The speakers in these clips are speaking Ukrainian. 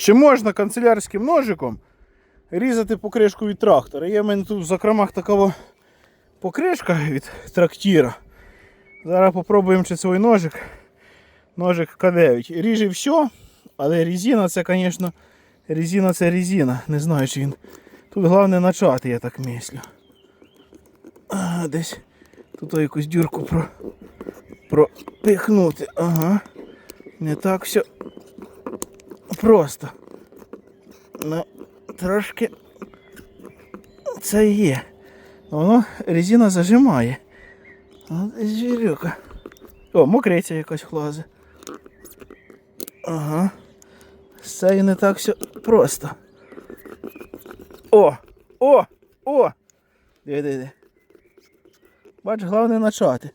Чи можна канцелярським ножиком різати покришку від трактора? Є в мене тут в закромах така покришка від трактира. Зараз попробуємо чи цей ножик. Ножик К9. Ріже все, але резина це, звісно, резина це резина. Не знаю, чи він. Тут головне начати, я так мислю. А, десь тут якусь дюрку про, пропихнути. Ага. Не так все просто. Ну, трошки це є. Воно резина зажимає. От звірюка. О, мокриця якась влазить. Ага. Це і не так все просто. О! О! О! Диви, диви. Бач, головне начати.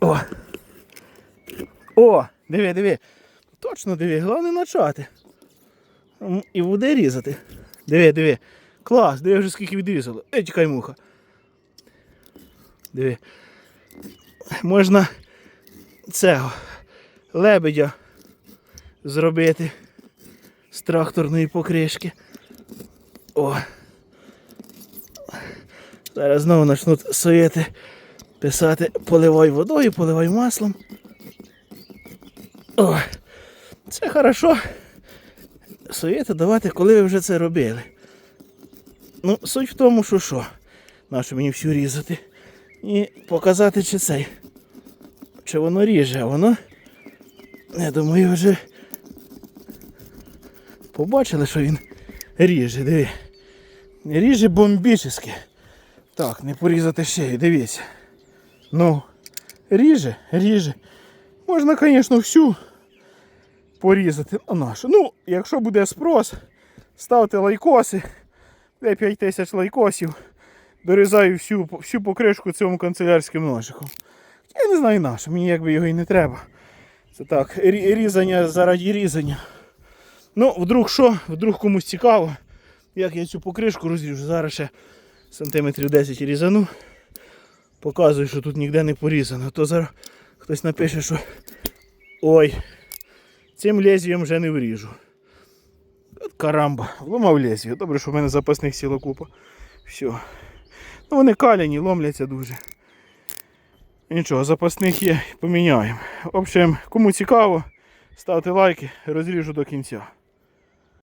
О! О! Диви, диви. Точно диви, головне начати. І буде різати. Диви, диви. Клас, диви вже скільки відрізало. Ей, тікай муха. Диви. Можна цього лебедя зробити з тракторної покришки. О. Зараз знову почнуть совєти писати поливай водою, поливай маслом. О, це хорошо. Совєти давати, коли ви вже це робили. Ну, суть в тому, що що. Нащо мені всю різати. І показати, чи цей. Чи воно ріже, а воно. Я думаю, вже побачили, що він ріже, диви. Ріже бомбічески. Так, не порізати ще, дивіться. Ну, ріже, ріже. Можна, звісно, всю порізати. А нашу. Ну, якщо буде спрос, ставте лайкоси. Де 5 тисяч лайкосів. Дорізаю всю, всю покришку цьому канцелярським ножиком. Я не знаю на що, мені якби його і не треба. Це так, різання заради різання. Ну, вдруг що, вдруг комусь цікаво, як я цю покришку розріжу. Зараз ще сантиметрів 10 різану. Показую, що тут ніде не порізано. То зараз хтось напише, що ой, цим лезвієм вже не вріжу. От карамба, вломав лезвію. Добре, що в мене запасних сіла купа. Все. Ну вони каляні, ломляться дуже. Нічого, запасних є, поміняємо. В общем, кому цікаво, ставте лайки, розріжу до кінця.